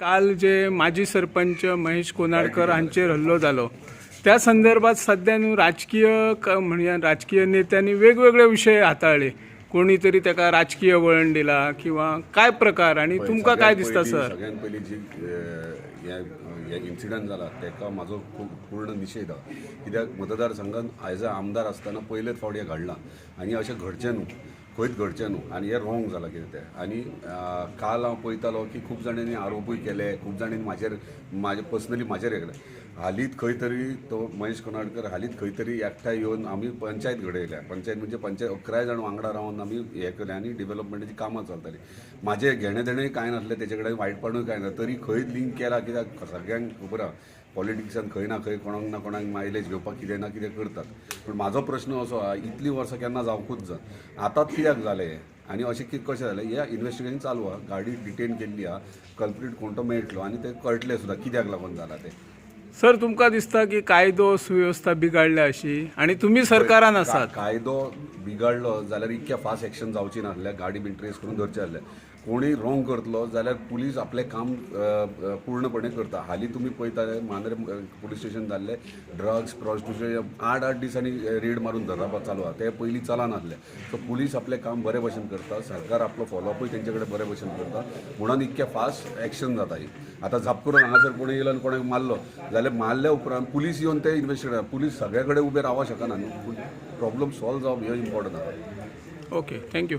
काल जे माजी सरपंच महेश कोनाडकर हांचेर हल्लो जालो त्या संदर्भात सध्या न्हू राजकीय क- म्हणजे राजकीय नेत्यांनी वेगवेगळे विषय हाताळले. कोणी तरी ताका राजकीय वळण दिला किंवा काय प्रकार आणि तुमकां काय दिसता सर? सगळ्यात पयलीं जी अ, हे इन्सिडंट जाला तेका म्हाजो खूब पूर्ण निशेध हा कित्याक मतदारसंघात आयज आमदार आसतना पयलेच फावट हें घडलां. आनी अशें घडचें न्हू खंयच घडचें न्हू आनी हें रॉंग जालां कितें तें. आनी काल हांव पळयतालो की खूब जाणांनी आरोपूय केले खूब जाणांनी म्हाजेर म्हाजे पर्सनली म्हाजेर हें केलें. हालींच खंय तरी तो महेश कोनाडकर हालींच खंय तरी एकठांय येवन आमी पंचायत घडयल्या. पंचायत म्हणजे पंचायत अकराय जाण वांगडा रावन आमी हें केलें आनी डेव्हलपमेंटाची कामां चलतालीं. म्हाजें घेणें देणें कांय नासलें तेचे कडेन वायटपणूय कांय ना तरी खंय लिंक केला कित्याक सगळ्यांक खबर आहा पॉलिटिक्सान खंय ना खंय कोणाक ना कोणाक मायलेज घेवपाक कितें ना कितें करतात. पूण म्हाजो प्रश्न असो आहा इतलीं वर्सां केन्ना जावंकूच जाय आतांच कित्याक जालें आनी अशें कितें कशें जालें हें इन्व्हेस्टिगेशन चालू आहा. गाडी डिटेन केल्ली आहा. कल्प्रीट कोण तो मेळटलो आनी तें कळटलें सुद्दां कित्याक लागून जालां तें. सर तुमकां दिसता की कायदो सुव्यवस्था बिगाडल्या अशी आणि तुम्ही सरकारान आसात कायदो बिगडलो जाल्यार इतक्या फास्ट एक्शन जावची नासलें गाडी बीन ट्रेस करून धरचे आसलें कोणीय रॉंग करतलो जाल्यार पुलीस आपलें काम पूर्णपणे करता. हालीं तुमी पळयता मांद्रे पुलीस स्टेशन जाल्ले ड्रग्स प्रॉस्टिट्यूशन आठ आठ दिसांनी रेड मारून धरप चालू आहा ते पयलीं चलनासलें सो पुलीस आपलें काम बरे भशेन करता सरकार आपलो फॉलोअपूय तेंचे कडेन बरे भशेन करता. म्हणून इतकें फास्ट एक्शन जाता ही आतां झाप करून हांगासर कोणी येयलो आनी कोणाक मारलो जाल्यार मारल्या उपरांत पुलीस येवन ते इन्वेस्टिगेट पुलीस सगळे कडेन उबे रावंक शकना न्हू. पूण प्रॉब्लम सॉल्व जावप हें इम्पॉर्टंट आसा ओके थँक्यू